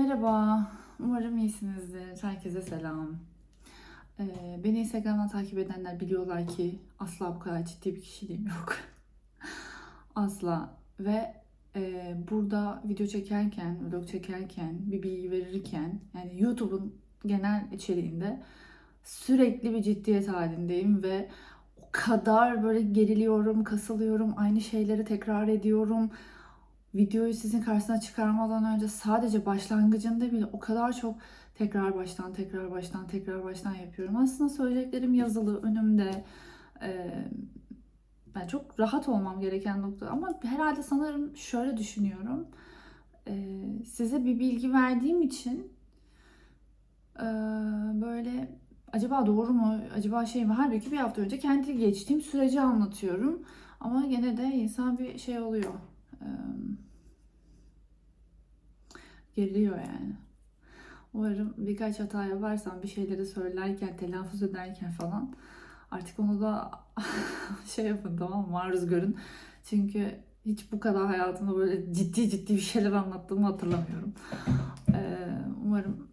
Merhaba, umarım iyisinizdir. Herkese selam. Ee, beni Instagram'dan takip edenler biliyorlar ki asla bu kadar ciddi bir kişiliğim yok. asla. Ve e, burada video çekerken, vlog çekerken, bir bilgi verirken, yani YouTube'un genel içeriğinde sürekli bir ciddiyet halindeyim ve o kadar böyle geriliyorum, kasılıyorum, aynı şeyleri tekrar ediyorum videoyu sizin karşısına çıkarmadan önce sadece başlangıcında bile o kadar çok tekrar baştan tekrar baştan tekrar baştan yapıyorum. Aslında söyleyeceklerim yazılı önümde. Ee, ben çok rahat olmam gereken nokta ama herhalde sanırım şöyle düşünüyorum. Ee, size bir bilgi verdiğim için ee, böyle acaba doğru mu acaba şey mi halbuki bir hafta önce kendi geçtiğim süreci anlatıyorum ama gene de insan bir şey oluyor Eee, geriliyor yani. Umarım birkaç hata yaparsam bir şeyleri söylerken, telaffuz ederken falan artık onu da şey yapın tamam? Maruz görün. Çünkü hiç bu kadar hayatımda böyle ciddi ciddi bir şeyler anlattığımı hatırlamıyorum. Eee, umarım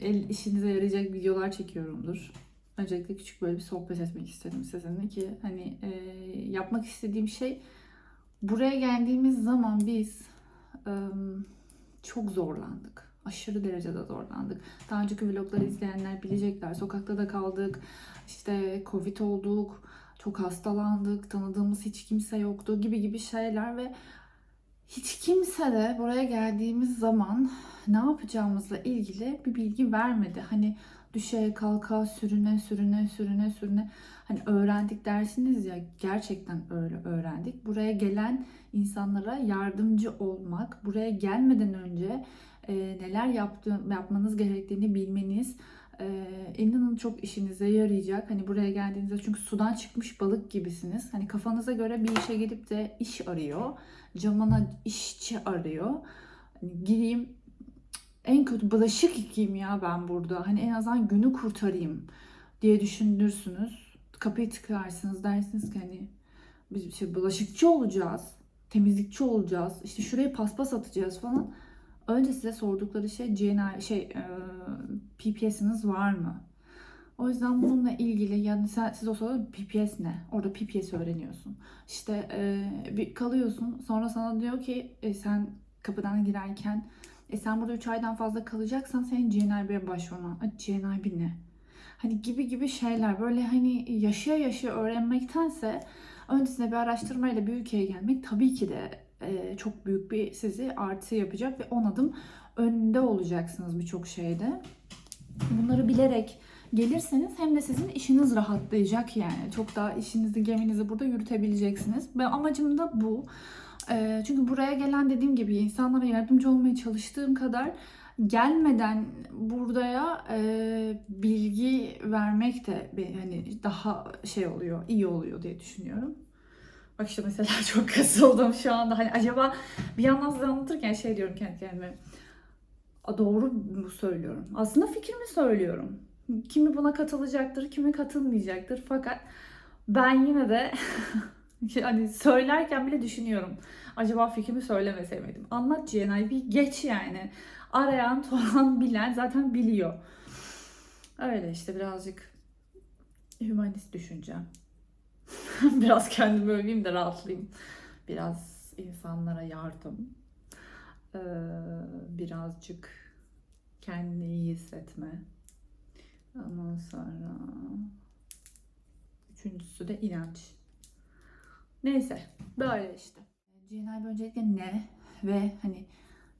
el işinize yarayacak videolar çekiyorumdur. Öncelikle küçük böyle bir sohbet etmek istedim sizinle ki hani eee, yapmak istediğim şey Buraya geldiğimiz zaman biz çok zorlandık. Aşırı derecede zorlandık. Daha önceki vlogları izleyenler bilecekler. Sokakta da kaldık. İşte Covid olduk. Çok hastalandık. Tanıdığımız hiç kimse yoktu gibi gibi şeyler ve hiç kimse de buraya geldiğimiz zaman ne yapacağımızla ilgili bir bilgi vermedi. Hani düşe kalka sürüne sürüne sürüne sürüne hani öğrendik dersiniz ya gerçekten öyle öğrendik. Buraya gelen insanlara yardımcı olmak, buraya gelmeden önce e, neler yaptı, yapmanız gerektiğini bilmeniz e, inanın çok işinize yarayacak. Hani buraya geldiğinizde çünkü sudan çıkmış balık gibisiniz. Hani kafanıza göre bir işe gidip de iş arıyor. Camına işçi arıyor. Hani gireyim en kötü bulaşık yıkayayım ya ben burada. Hani en azından günü kurtarayım diye düşünürsünüz. Kapıyı tıklarsınız dersiniz ki hani biz şey bulaşıkçı olacağız. Temizlikçi olacağız. İşte şuraya paspas atacağız falan. Önce size sordukları şey GNR şey e, PPS'iniz var mı? O yüzden bununla ilgili yani sen, siz o sırada PPS ne? Orada PPS öğreniyorsun. İşte e, bir kalıyorsun sonra sana diyor ki e, sen kapıdan girerken e sen burada 3 aydan fazla kalacaksan senin GNRB'ye başvurman. Ay, GNRB ne? Hani gibi gibi şeyler böyle hani yaşaya yaşaya öğrenmektense öncesinde bir araştırmayla bir ülkeye gelmek tabii ki de e, çok büyük bir sizi artı yapacak ve 10 adım önde olacaksınız birçok şeyde. Bunları bilerek gelirseniz hem de sizin işiniz rahatlayacak yani. Çok daha işinizi, geminizi burada yürütebileceksiniz. Ben amacım da bu. Ee, çünkü buraya gelen dediğim gibi insanlara yardımcı olmaya çalıştığım kadar gelmeden buraya e, bilgi vermek de bir, hani daha şey oluyor, iyi oluyor diye düşünüyorum. Bak işte mesela çok kasıldım şu anda. Hani acaba bir yandan size anlatırken şey diyorum kendi kendime. "A, Doğru mu söylüyorum? Aslında fikrimi söylüyorum. Kimi buna katılacaktır, kimi katılmayacaktır. Fakat ben yine de hani söylerken bile düşünüyorum. Acaba fikrimi söylemeseydim. Anlat GNI bir geç yani. Arayan, soran, bilen zaten biliyor. Öyle işte birazcık hümanist düşüneceğim. Biraz kendimi öveyim de rahatlayayım. Biraz insanlara yardım. Ee, birazcık kendini iyi hissetme. Ondan sonra üçüncüsü de inanç. Neyse böyle işte. GNIB öncelikle ne ve hani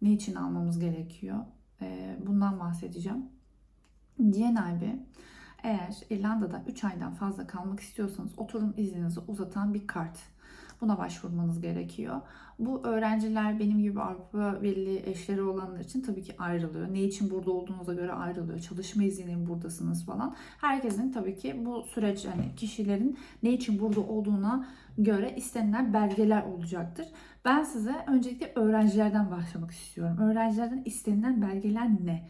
ne için almamız gerekiyor? Ee, bundan bahsedeceğim. GNIB eğer İrlanda'da 3 aydan fazla kalmak istiyorsanız oturum izninizi uzatan bir kart. Buna başvurmanız gerekiyor. Bu öğrenciler benim gibi Avrupa Birliği eşleri olanlar için tabii ki ayrılıyor. Ne için burada olduğunuza göre ayrılıyor. Çalışma iznine mi buradasınız falan. Herkesin tabii ki bu süreç hani kişilerin ne için burada olduğuna göre istenilen belgeler olacaktır. Ben size öncelikle öğrencilerden başlamak istiyorum. Öğrencilerden istenilen belgeler ne?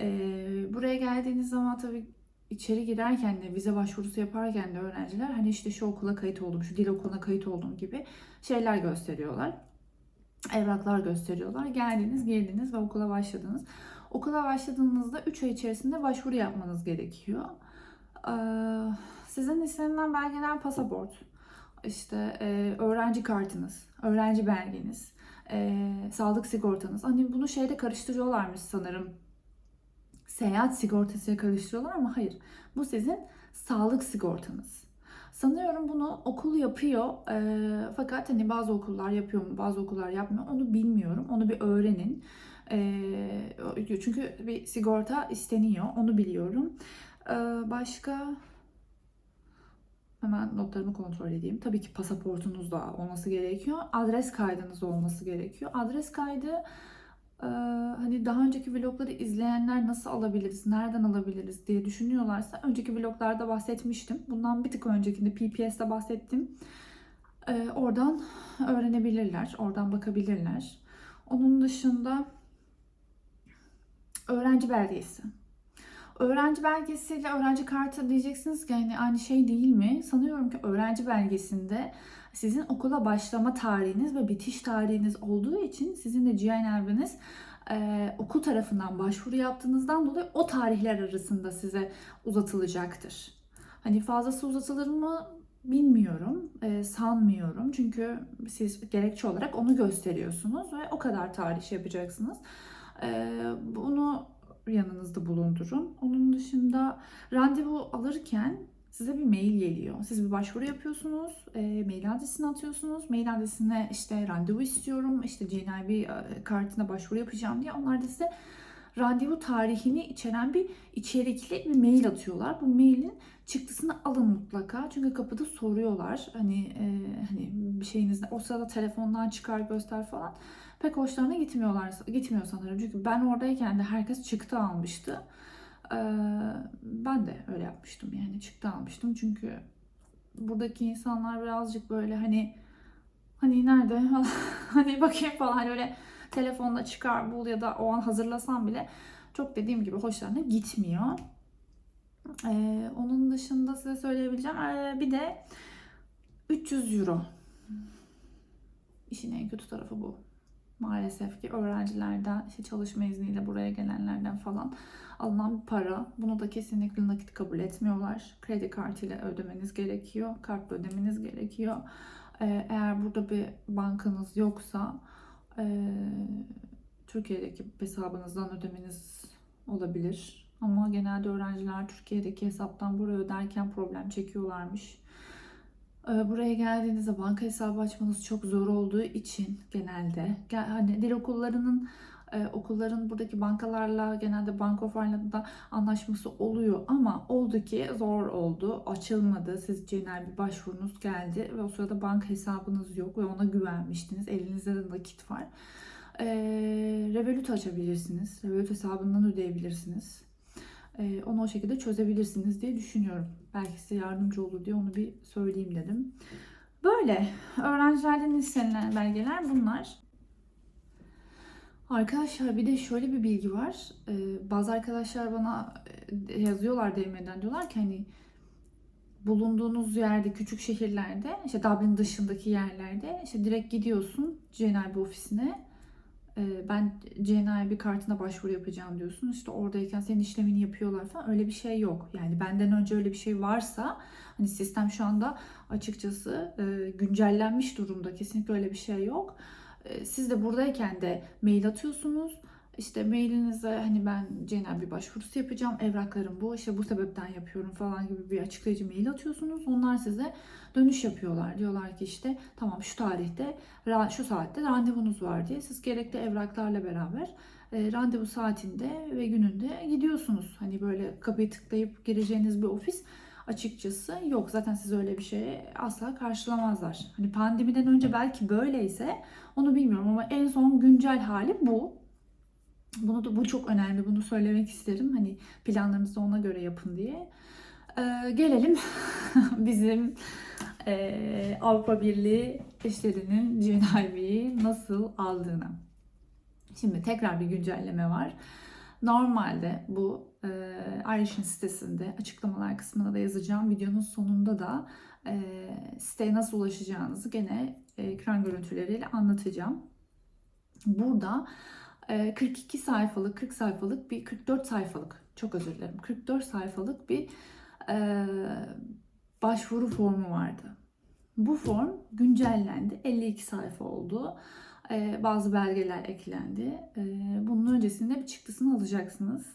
Ee, buraya geldiğiniz zaman tabii içeri girerken de vize başvurusu yaparken de öğrenciler hani işte şu okula kayıt oldum, şu dil okuluna kayıt oldum gibi şeyler gösteriyorlar. evraklar gösteriyorlar. Geldiniz, girdiniz ve okula başladınız. Okula başladığınızda 3 ay içerisinde başvuru yapmanız gerekiyor. Ee, Sizin istenilen belgeler pasaport, işte e, öğrenci kartınız, öğrenci belgeniz, e, sağlık sigortanız. Hani bunu şeyde karıştırıyorlarmış sanırım. Seyahat sigortasıyla karıştırıyorlar ama hayır. Bu sizin sağlık sigortanız. Sanıyorum bunu okul yapıyor. e, fakat hani bazı okullar yapıyor mu, bazı okullar yapmıyor. Onu bilmiyorum. Onu bir öğrenin. E, çünkü bir sigorta isteniyor. Onu biliyorum. E, başka Hemen notlarımı kontrol edeyim. Tabii ki pasaportunuz da olması gerekiyor. Adres kaydınız olması gerekiyor. Adres kaydı hani daha önceki vlogları izleyenler nasıl alabiliriz, nereden alabiliriz diye düşünüyorlarsa önceki vloglarda bahsetmiştim. Bundan bir tık öncekinde PPS'te bahsettim. E, oradan öğrenebilirler, oradan bakabilirler. Onun dışında öğrenci belgesi. Öğrenci belgesiyle öğrenci kartı diyeceksiniz ki hani aynı şey değil mi? Sanıyorum ki öğrenci belgesinde sizin okula başlama tarihiniz ve bitiş tarihiniz olduğu için sizin de GNL'iniz e, okul tarafından başvuru yaptığınızdan dolayı o tarihler arasında size uzatılacaktır. Hani fazlası uzatılır mı bilmiyorum, e, sanmıyorum. Çünkü siz gerekçe olarak onu gösteriyorsunuz ve o kadar tarih yapacaksınız. E, bunu yanınızda bulundurun. Onun dışında randevu alırken size bir mail geliyor. Siz bir başvuru yapıyorsunuz, e, mail adresini atıyorsunuz. Mail adresine işte randevu istiyorum, işte GNIB e, kartına başvuru yapacağım diye. Onlar da size randevu tarihini içeren bir içerikli bir mail atıyorlar. Bu mailin çıktısını alın mutlaka. Çünkü kapıda soruyorlar. Hani e, hani bir şeyinizde o sırada telefondan çıkar göster falan pek hoşlarına gitmiyorlar, gitmiyor sanırım. Çünkü ben oradayken de herkes çıktı almıştı. Ee, ben de öyle yapmıştım yani çıktı almıştım. Çünkü buradaki insanlar birazcık böyle hani hani nerede hani bakayım falan hani öyle telefonla çıkar bul ya da o an hazırlasam bile çok dediğim gibi hoşlarına gitmiyor. Ee, onun dışında size söyleyebileceğim. Ee, bir de 300 euro. İşin en kötü tarafı bu maalesef ki öğrencilerden, işte çalışma izniyle buraya gelenlerden falan alınan bir para. Bunu da kesinlikle nakit kabul etmiyorlar. Kredi kartıyla ödemeniz gerekiyor. Kartla ödemeniz gerekiyor. Ee, eğer burada bir bankanız yoksa e, Türkiye'deki hesabınızdan ödemeniz olabilir. Ama genelde öğrenciler Türkiye'deki hesaptan buraya öderken problem çekiyorlarmış. Ee, buraya geldiğinizde banka hesabı açmanız çok zor olduğu için genelde hani dil okullarının e, okulların buradaki bankalarla genelde Bank of Ireland'da anlaşması oluyor ama oldu ki zor oldu. Açılmadı. Siz genel bir başvurunuz geldi ve o sırada banka hesabınız yok ve ona güvenmiştiniz. Elinizde de nakit var. E, Revolut açabilirsiniz. Revolut hesabından ödeyebilirsiniz. E, onu o şekilde çözebilirsiniz diye düşünüyorum. Belki size yardımcı olur diye onu bir söyleyeyim dedim. Böyle öğrencilerden istenilen belgeler bunlar. Arkadaşlar bir de şöyle bir bilgi var. Ee, bazı arkadaşlar bana e, yazıyorlar DM'den diyorlar ki hani bulunduğunuz yerde küçük şehirlerde işte Dublin dışındaki yerlerde işte direkt gidiyorsun GNIB ofisine ben CNIB kartına başvuru yapacağım diyorsun. İşte oradayken senin işlemini yapıyorlar falan. Öyle bir şey yok. Yani benden önce öyle bir şey varsa hani sistem şu anda açıkçası güncellenmiş durumda. Kesinlikle öyle bir şey yok. Siz de buradayken de mail atıyorsunuz. İşte mailinize hani ben CNIB başvurusu yapacağım. Evraklarım bu. işte bu sebepten yapıyorum falan gibi bir açıklayıcı mail atıyorsunuz. Onlar size dönüş yapıyorlar. Diyorlar ki işte tamam şu tarihte şu saatte randevunuz var diye siz gerekli evraklarla beraber e, randevu saatinde ve gününde gidiyorsunuz. Hani böyle kapıyı tıklayıp gireceğiniz bir ofis açıkçası yok. Zaten siz öyle bir şeye asla karşılamazlar. Hani pandemiden önce belki böyleyse onu bilmiyorum ama en son güncel hali bu. Bunu da bu çok önemli. Bunu söylemek isterim. Hani planlarınızı ona göre yapın diye. Ee, gelelim bizim e, Avrupa Birliği işlerinin GNIB'yi nasıl aldığına. Şimdi tekrar bir güncelleme var. Normalde bu e, Irish'in sitesinde açıklamalar kısmına da yazacağım. Videonun sonunda da e, siteye nasıl ulaşacağınızı gene ekran görüntüleriyle anlatacağım. Burada e, 42 sayfalık, 40 sayfalık bir 44 sayfalık, çok özür dilerim, 44 sayfalık bir e, başvuru formu vardı. Bu form güncellendi, 52 sayfa oldu. E, bazı belgeler eklendi. E, bunun öncesinde bir çıktısını alacaksınız.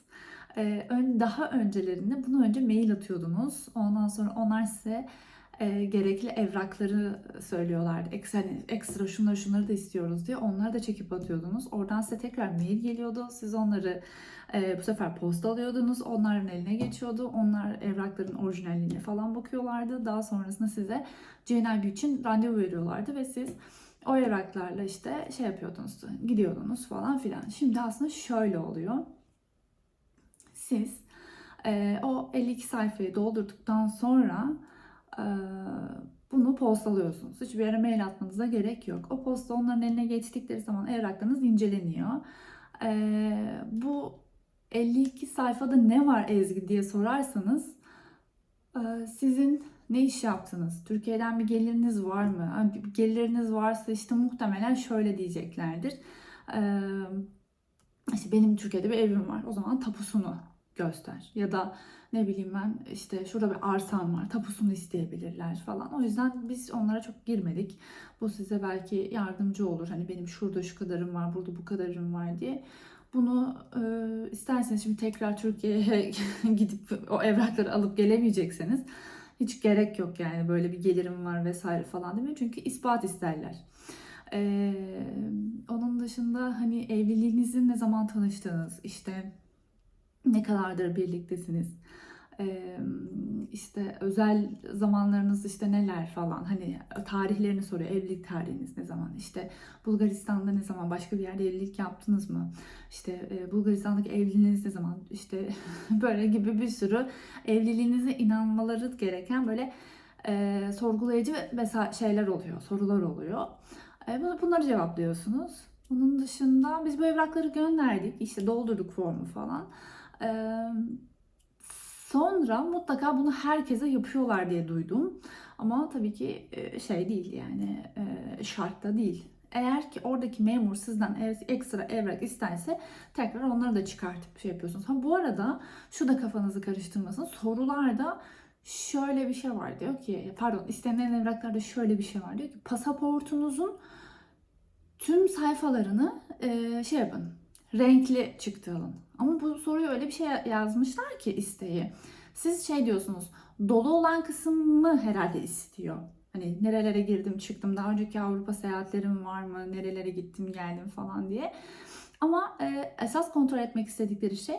E, ön, daha öncelerinde bunu önce mail atıyordunuz. Ondan sonra onlar size e, gerekli evrakları söylüyorlardı. Ekstra, ekstra şunları şunları da istiyoruz diye. Onları da çekip atıyordunuz. Oradan size tekrar mail geliyordu. Siz onları e, bu sefer posta alıyordunuz. Onların eline geçiyordu. Onlar evrakların orijinalliğine falan bakıyorlardı. Daha sonrasında size GNIB için randevu veriyorlardı ve siz o evraklarla işte şey yapıyordunuz, gidiyordunuz falan filan. Şimdi aslında şöyle oluyor. Siz e, o 52 sayfayı doldurduktan sonra bunu postalıyorsunuz. Hiçbir yere mail atmanıza gerek yok. O posta onların eline geçtikleri zaman evraklarınız inceleniyor. E, bu 52 sayfada ne var Ezgi diye sorarsanız e, sizin ne iş yaptınız? Türkiye'den bir geliriniz var mı? Bir geliriniz varsa işte muhtemelen şöyle diyeceklerdir. Ee, işte benim Türkiye'de bir evim var. O zaman tapusunu göster. Ya da ne bileyim ben işte şurada bir arsam var. Tapusunu isteyebilirler falan. O yüzden biz onlara çok girmedik. Bu size belki yardımcı olur. Hani benim şurada şu kadarım var, burada bu kadarım var diye. Bunu e, isterseniz şimdi tekrar Türkiye'ye gidip o evrakları alıp gelemeyecekseniz hiç gerek yok yani böyle bir gelirim var vesaire falan değil mi? Çünkü ispat isterler. Ee, onun dışında hani evliliğinizin ne zaman tanıştığınız, işte ne kadardır birliktesiniz, işte özel zamanlarınız işte neler falan hani tarihlerini soruyor. Evlilik tarihiniz ne zaman? İşte Bulgaristan'da ne zaman? Başka bir yerde evlilik yaptınız mı? İşte Bulgaristan'daki evliliğiniz ne zaman? İşte böyle gibi bir sürü evliliğinize inanmaları gereken böyle e, sorgulayıcı mesela şeyler oluyor, sorular oluyor. E, bunları cevaplıyorsunuz. Bunun dışında biz bu evrakları gönderdik. işte doldurduk formu falan. E, sonra mutlaka bunu herkese yapıyorlar diye duydum. Ama tabii ki e, şey değil yani e, şart da değil. Eğer ki oradaki memur sizden ekstra evrak isterse tekrar onları da çıkartıp şey yapıyorsunuz. Ha bu arada şu da kafanızı karıştırmasın. Sorularda şöyle bir şey var diyor ki pardon istenilen evraklarda şöyle bir şey var diyor ki pasaportunuzun tüm sayfalarını e, şey yapın renkli çıktı alın. Ama bu soruyu öyle bir şey yazmışlar ki isteği. Siz şey diyorsunuz dolu olan kısmı herhalde istiyor. Hani nerelere girdim çıktım daha önceki Avrupa seyahatlerim var mı nerelere gittim geldim falan diye. Ama e, esas kontrol etmek istedikleri şey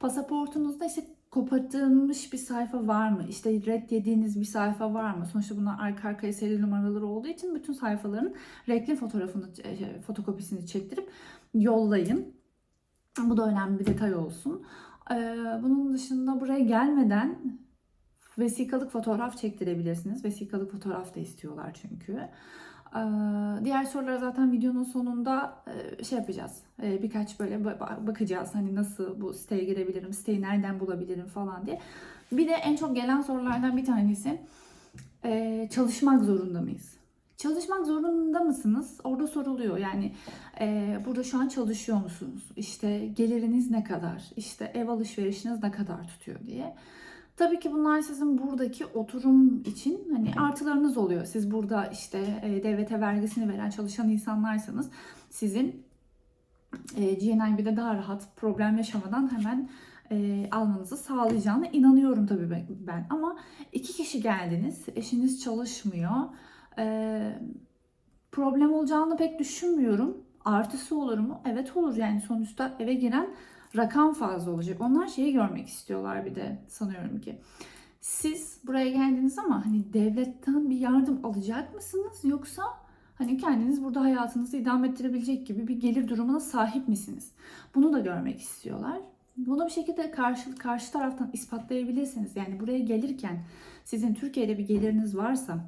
pasaportunuzda işte kopartılmış bir sayfa var mı? İşte red yediğiniz bir sayfa var mı? Sonuçta bunlar arka arkaya seri numaraları olduğu için bütün sayfaların renkli fotoğrafını, e, şey, fotokopisini çektirip yollayın. Bu da önemli bir detay olsun. Ee, bunun dışında buraya gelmeden vesikalık fotoğraf çektirebilirsiniz. Vesikalık fotoğraf da istiyorlar çünkü. Ee, diğer sorulara zaten videonun sonunda e, şey yapacağız. Ee, birkaç böyle ba- bakacağız. Hani nasıl bu siteye girebilirim, siteyi nereden bulabilirim falan diye. Bir de en çok gelen sorulardan bir tanesi e, çalışmak zorunda mıyız? Çalışmak zorunda mısınız? Orada soruluyor. Yani e, burada şu an çalışıyor musunuz? İşte geliriniz ne kadar? İşte ev alışverişiniz ne kadar tutuyor diye. Tabii ki bunlar sizin buradaki oturum için hani artılarınız oluyor. Siz burada işte e, devlete vergisini veren çalışan insanlarsanız sizin e, GNIB'de daha rahat problem yaşamadan hemen e, almanızı sağlayacağına inanıyorum tabii ben- ben. Ama iki kişi geldiniz, eşiniz çalışmıyor. E, problem olacağını pek düşünmüyorum. Artısı olur mu? Evet olur yani sonuçta eve giren rakam fazla olacak. Onlar şeyi görmek istiyorlar bir de sanıyorum ki. Siz buraya geldiniz ama hani devletten bir yardım alacak mısınız yoksa hani kendiniz burada hayatınızı idame ettirebilecek gibi bir gelir durumuna sahip misiniz? Bunu da görmek istiyorlar. Bunu bir şekilde karşı karşı taraftan ispatlayabilirsiniz. Yani buraya gelirken sizin Türkiye'de bir geliriniz varsa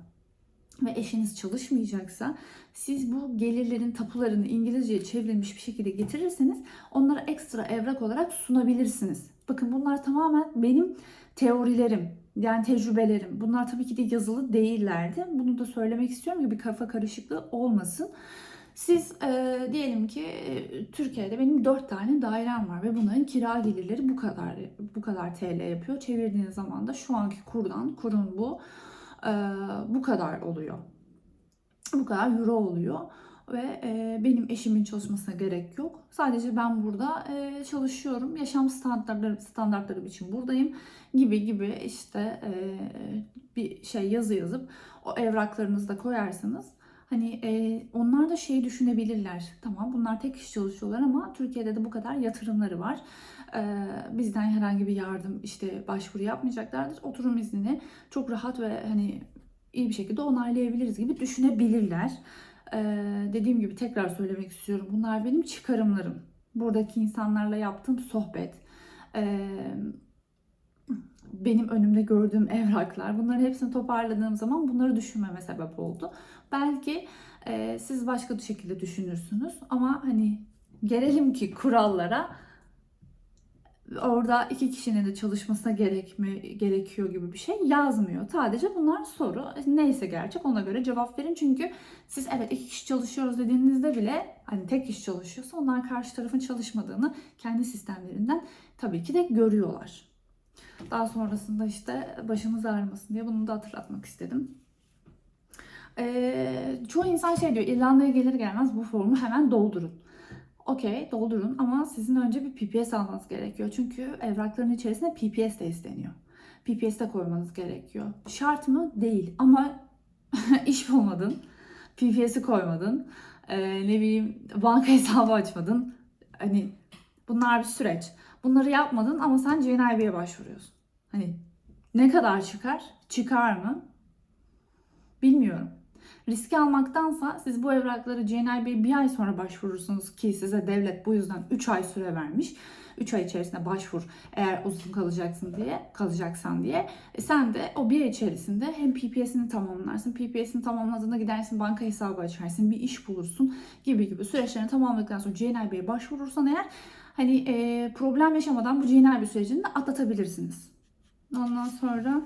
ve eşiniz çalışmayacaksa siz bu gelirlerin tapularını İngilizceye çevrilmiş bir şekilde getirirseniz onlara ekstra evrak olarak sunabilirsiniz. Bakın bunlar tamamen benim teorilerim, yani tecrübelerim. Bunlar tabii ki de yazılı değillerdi. Bunu da söylemek istiyorum ki bir kafa karışıklığı olmasın. Siz e, diyelim ki e, Türkiye'de benim 4 tane dairem var ve bunların kira gelirleri bu kadar bu kadar TL yapıyor. Çevirdiğiniz zaman da şu anki kurdan kurun bu e, bu kadar oluyor. Bu kadar euro oluyor ve e, benim eşimin çalışmasına gerek yok. Sadece ben burada e, çalışıyorum. Yaşam standartları standartlarım için buradayım gibi gibi işte e, bir şey yazı yazıp o evraklarınızı da koyarsanız hani e, onlar da şeyi düşünebilirler. Tamam bunlar tek iş çalışıyorlar ama Türkiye'de de bu kadar yatırımları var. E, bizden herhangi bir yardım işte başvuru yapmayacaklardır. Oturum iznini çok rahat ve hani iyi bir şekilde onaylayabiliriz gibi düşünebilirler. Ee, dediğim gibi tekrar söylemek istiyorum. Bunlar benim çıkarımlarım. Buradaki insanlarla yaptığım sohbet. Ee, benim önümde gördüğüm evraklar. Bunların hepsini toparladığım zaman bunları düşünmeme sebep oldu. Belki e, siz başka bir şekilde düşünürsünüz. Ama hani gelelim ki kurallara orada iki kişinin de çalışmasına gerek mi gerekiyor gibi bir şey yazmıyor. Sadece bunlar soru. Neyse gerçek ona göre cevap verin. Çünkü siz evet iki kişi çalışıyoruz dediğinizde bile hani tek kişi çalışıyorsa onlar karşı tarafın çalışmadığını kendi sistemlerinden tabii ki de görüyorlar. Daha sonrasında işte başınız ağrımasın diye bunu da hatırlatmak istedim. Ee, çoğu insan şey diyor İrlanda'ya gelir gelmez bu formu hemen doldurun. Okey doldurun ama sizin önce bir PPS almanız gerekiyor. Çünkü evrakların içerisinde PPS de isteniyor. PPS de koymanız gerekiyor. Şart mı? Değil. Ama iş bulmadın. PPS'i koymadın. Ee, ne bileyim banka hesabı açmadın. Hani bunlar bir süreç. Bunları yapmadın ama sen GNIB'ye başvuruyorsun. Hani ne kadar çıkar? Çıkar mı? Bilmiyorum. Riski almaktansa siz bu evrakları GNIB'ye bir ay sonra başvurursunuz ki size devlet bu yüzden 3 ay süre vermiş. 3 ay içerisinde başvur eğer uzun kalacaksın diye, kalacaksan diye. E sen de o bir ay içerisinde hem PPS'ini tamamlarsın. PPS'ini tamamladığında gidersin banka hesabı açarsın, bir iş bulursun gibi gibi süreçlerini tamamladıktan sonra GNIB'ye başvurursan eğer hani e, problem yaşamadan bu GNIB sürecini de atlatabilirsiniz. Ondan sonra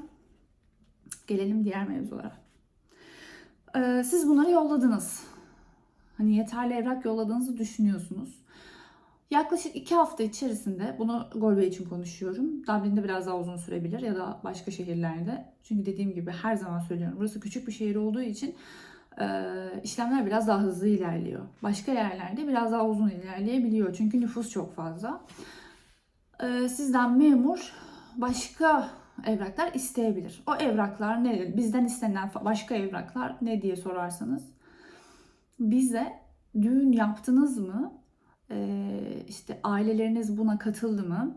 gelelim diğer mevzulara. Ee, siz bunları yolladınız. Hani yeterli evrak yolladığınızı düşünüyorsunuz. Yaklaşık iki hafta içerisinde, bunu Galway için konuşuyorum. Dublin'de biraz daha uzun sürebilir ya da başka şehirlerde. Çünkü dediğim gibi her zaman söylüyorum. Burası küçük bir şehir olduğu için işlemler biraz daha hızlı ilerliyor. Başka yerlerde biraz daha uzun ilerleyebiliyor. Çünkü nüfus çok fazla. Sizden memur başka evraklar isteyebilir. O evraklar ne? Bizden istenen başka evraklar ne diye sorarsanız bize düğün yaptınız mı? İşte aileleriniz buna katıldı mı?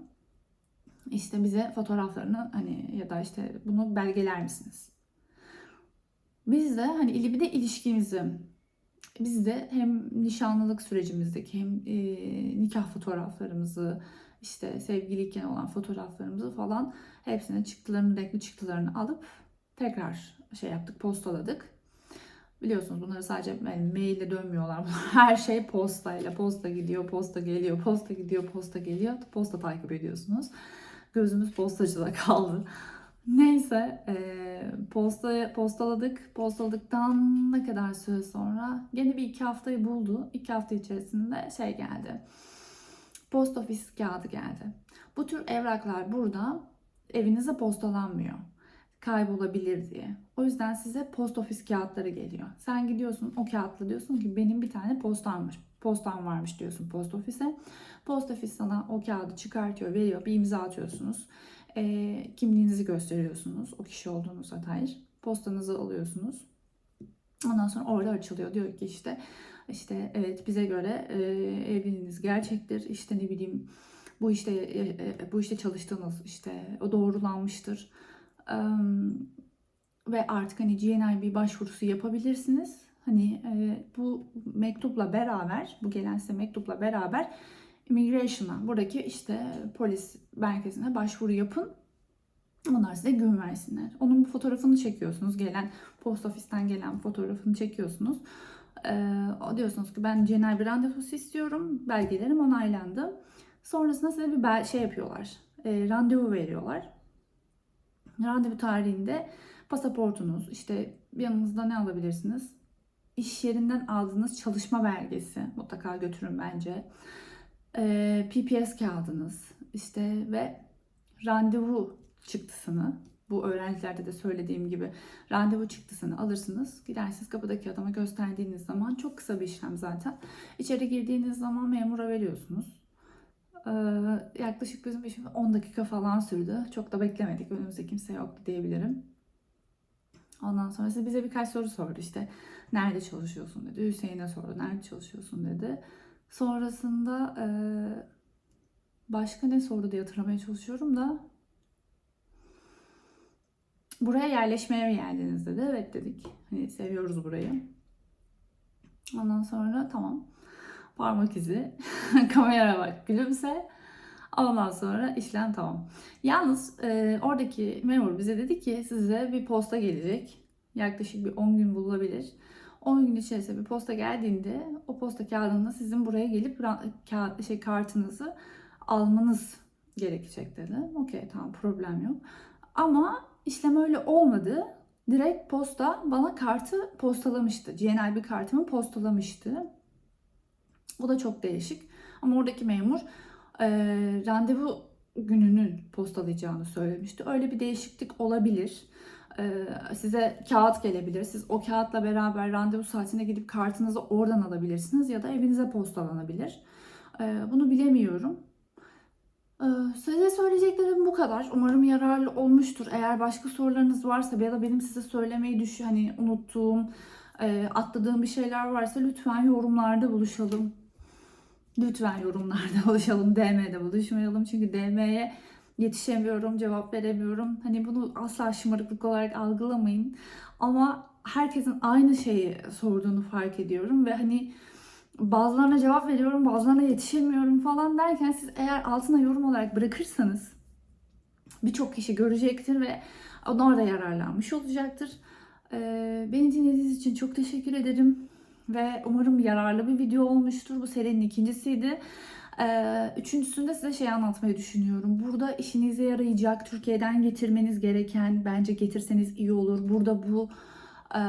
İşte bize fotoğraflarını hani ya da işte bunu belgeler misiniz? Biz de hani bir de ilişkimizi biz de hem nişanlılık sürecimizdeki hem e, nikah fotoğraflarımızı işte sevgiliyken olan fotoğraflarımızı falan hepsine çıktılarını, renkli çıktılarını alıp tekrar şey yaptık, postaladık. Biliyorsunuz bunları sadece yani maille dönmüyorlar. Her şey postayla. Posta gidiyor, posta geliyor, posta gidiyor, posta geliyor. Posta takip ediyorsunuz. Gözümüz postacıda kaldı. Neyse e, posta, postaladık. Postaladıktan ne kadar süre sonra gene bir iki haftayı buldu. İki hafta içerisinde şey geldi. Post ofis kağıdı geldi. Bu tür evraklar burada evinize postalanmıyor. Kaybolabilir diye. O yüzden size post ofis kağıtları geliyor. Sen gidiyorsun o kağıtla diyorsun ki benim bir tane postam var. Postam varmış diyorsun post ofise. Post ofis sana o kağıdı çıkartıyor, veriyor. Bir imza atıyorsunuz. E, kimliğinizi gösteriyorsunuz. O kişi olduğunuza dair. Postanızı alıyorsunuz. Ondan sonra orada açılıyor. Diyor ki işte işte evet bize göre e, evliliğiniz gerçektir. İşte ne bileyim bu işte e, e, bu işte çalıştığınız işte o doğrulanmıştır. E, ve artık hani GNIB başvurusu yapabilirsiniz. Hani e, bu mektupla beraber, bu gelen size mektupla beraber immigration'a, buradaki işte polis merkezine başvuru yapın. Onlar size gün versinler. Onun fotoğrafını çekiyorsunuz. Gelen post ofisten gelen fotoğrafını çekiyorsunuz. Ee, diyorsunuz ki ben genel bir randevusu istiyorum. Belgelerim onaylandı. Sonrasında size bir bel- şey yapıyorlar. E, randevu veriyorlar. Randevu tarihinde pasaportunuz, işte yanınızda ne alabilirsiniz? iş yerinden aldığınız çalışma belgesi mutlaka götürün bence. Ee, PPS kağıdınız işte ve randevu çıktısını bu öğrencilerde de söylediğim gibi randevu çıktısını alırsınız. Gidersiniz kapıdaki adama gösterdiğiniz zaman çok kısa bir işlem zaten. İçeri girdiğiniz zaman memura veriyorsunuz. Ee, yaklaşık bizim işimiz 10 dakika falan sürdü. Çok da beklemedik. Önümüzde kimse yoktu diyebilirim. Ondan sonra size bize birkaç soru sordu işte. Nerede çalışıyorsun dedi. Hüseyin'e sordu. Nerede çalışıyorsun dedi. Sonrasında e, başka ne sordu diye hatırlamaya çalışıyorum da buraya yerleşmeye mi geldiniz dedi. Evet dedik. Hani seviyoruz burayı. Ondan sonra tamam. Parmak izi. Kameraya bak gülümse. Ondan sonra işlem tamam. Yalnız e, oradaki memur bize dedi ki size bir posta gelecek. Yaklaşık bir 10 gün bulabilir. 10 gün içerisinde bir posta geldiğinde o posta kağıdında sizin buraya gelip kağıt, şey kartınızı almanız gerekecek dedi. Okey tamam problem yok. Ama işlem öyle olmadı. Direkt posta bana kartı postalamıştı. GNIB kartımı postalamıştı. O da çok değişik. Ama oradaki memur e, randevu gününün postalayacağını söylemişti. Öyle bir değişiklik olabilir. E, size kağıt gelebilir. Siz o kağıtla beraber randevu saatine gidip kartınızı oradan alabilirsiniz ya da evinize postalanabilir. E, bunu bilemiyorum. E, size söyleyeceklerim bu kadar. Umarım yararlı olmuştur. Eğer başka sorularınız varsa ya da benim size söylemeyi düş hani unuttuğum, e, atladığım bir şeyler varsa lütfen yorumlarda buluşalım. Lütfen yorumlarda buluşalım. DM'de buluşmayalım. Çünkü DM'ye yetişemiyorum, cevap veremiyorum. Hani bunu asla şımarıklık olarak algılamayın. Ama herkesin aynı şeyi sorduğunu fark ediyorum ve hani bazılarına cevap veriyorum, bazılarına yetişemiyorum falan derken siz eğer altına yorum olarak bırakırsanız birçok kişi görecektir ve onlar da yararlanmış olacaktır. Ee, beni dinlediğiniz için çok teşekkür ederim ve umarım yararlı bir video olmuştur. Bu serinin ikincisiydi. Ee, üçüncüsünde size şey anlatmayı düşünüyorum. Burada işinize yarayacak, Türkiye'den getirmeniz gereken, bence getirseniz iyi olur. Burada bu e,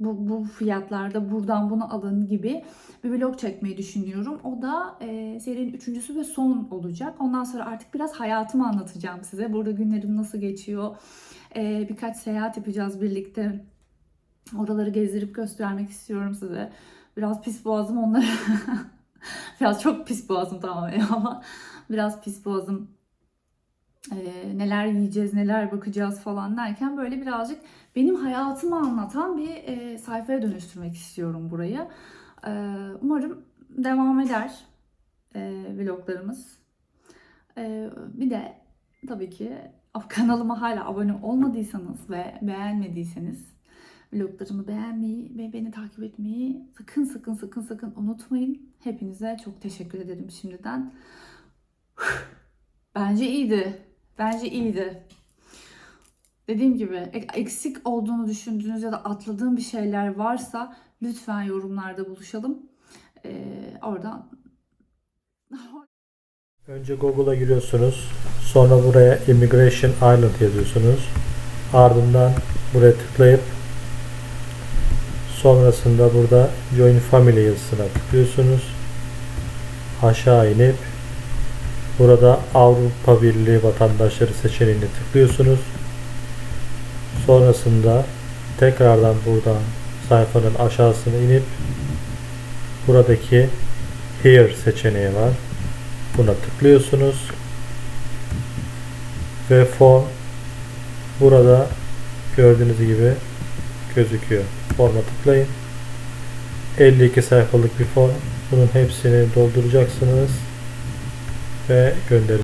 bu, bu fiyatlarda buradan bunu alın gibi bir vlog çekmeyi düşünüyorum. O da e, serinin üçüncüsü ve son olacak. Ondan sonra artık biraz hayatımı anlatacağım size. Burada günlerim nasıl geçiyor. E, birkaç seyahat yapacağız birlikte. Oraları gezdirip göstermek istiyorum size. Biraz pis boğazım onları. biraz çok pis boğazım tamam ama biraz pis boğazım e, neler yiyeceğiz, neler bakacağız falan derken böyle birazcık benim hayatımı anlatan bir e, sayfaya dönüştürmek istiyorum burayı. E, umarım devam eder e, vloglarımız. E, bir de tabii ki kanalıma hala abone olmadıysanız ve beğenmediyseniz vloglarımı beğenmeyi ve beni takip etmeyi sakın sakın sakın sakın unutmayın. Hepinize çok teşekkür ederim şimdiden. Bence iyiydi. Bence iyiydi. Dediğim gibi ek- eksik olduğunu düşündüğünüz ya da atladığım bir şeyler varsa lütfen yorumlarda buluşalım. Ee, oradan Önce Google'a giriyorsunuz. Sonra buraya Immigration Island yazıyorsunuz. Ardından buraya tıklayıp sonrasında burada Join Family yazısına tıklıyorsunuz. Aşağı inip burada Avrupa Birliği vatandaşları seçeneğini tıklıyorsunuz. Sonrasında tekrardan buradan sayfanın aşağısına inip buradaki Here seçeneği var. Buna tıklıyorsunuz. Ve form burada gördüğünüz gibi gözüküyor. Forma tıklayın. 52 sayfalık bir form. Bunun hepsini dolduracaksınız ve gönderin.